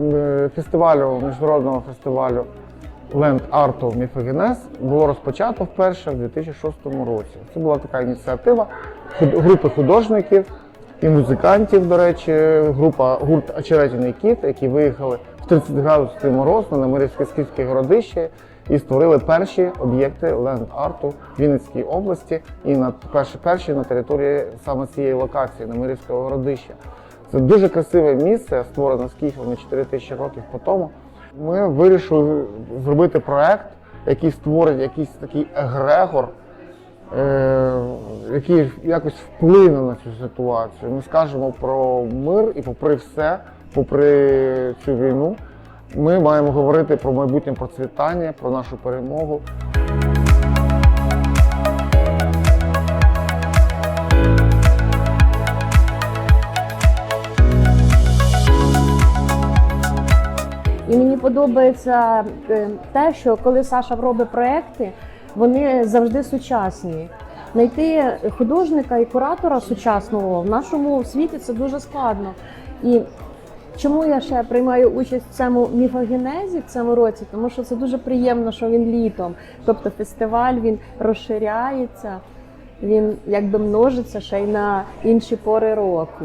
е, фестивалю, міжнародного фестивалю Ленд Арту Міфогенез було розпочато вперше в 2006 році. Це була така ініціатива групи художників і музикантів, до речі, група гурт Очеретяний кіт, які виїхали в 30 градусів мороз на Немирівське скіфське городище і створили перші об'єкти ленд арту в Вінницькій області і на перші, перші на території саме цієї локації Немирівського городища. Це дуже красиве місце, створене скіфами 4 тисячі років по тому. Ми вирішили зробити проект, який створить якийсь такий егрегор, е, який якось вплине на цю ситуацію. Ми скажемо про мир і попри все, попри цю війну, ми маємо говорити про майбутнє процвітання, про нашу перемогу. І мені подобається е, те, що коли Саша робить проекти, вони завжди сучасні. Знайти художника і куратора сучасного в нашому світі це дуже складно. І чому я ще приймаю участь в цьому міфогенезі в цьому році? Тому що це дуже приємно, що він літом. Тобто фестиваль він розширяється, він якби множиться ще й на інші пори року.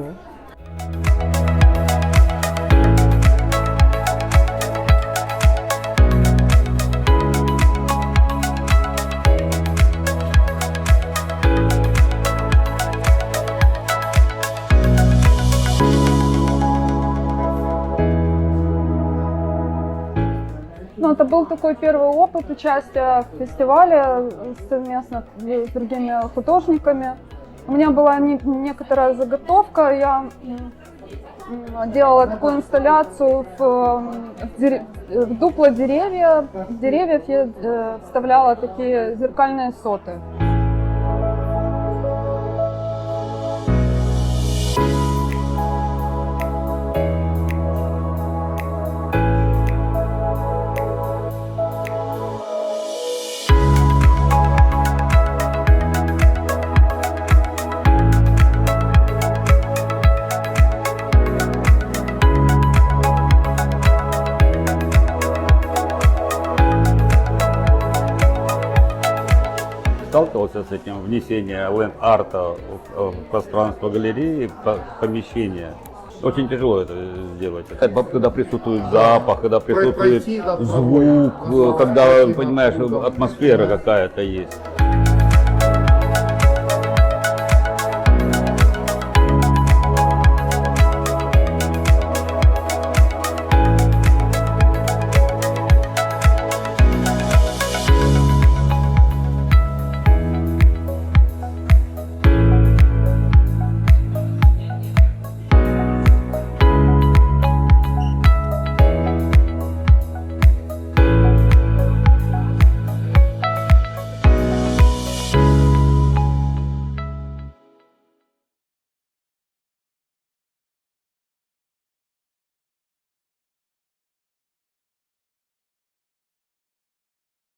Ну, это был такой первый опыт участия в фестивале совместно с другими художниками. У меня была не- некоторая заготовка, я м, м, делала такую инсталляцию в, м, в дере- в дупло деревья. В деревьев я э, вставляла такие зеркальные соты. сталкивался с этим внесение ленд-арта в, в пространство галереи, по- помещения. Очень тяжело это сделать. Это Когда присутствует запах, когда присутствует пройти, да, звук, пробой. когда, понимаешь, атмосфера какая-то есть.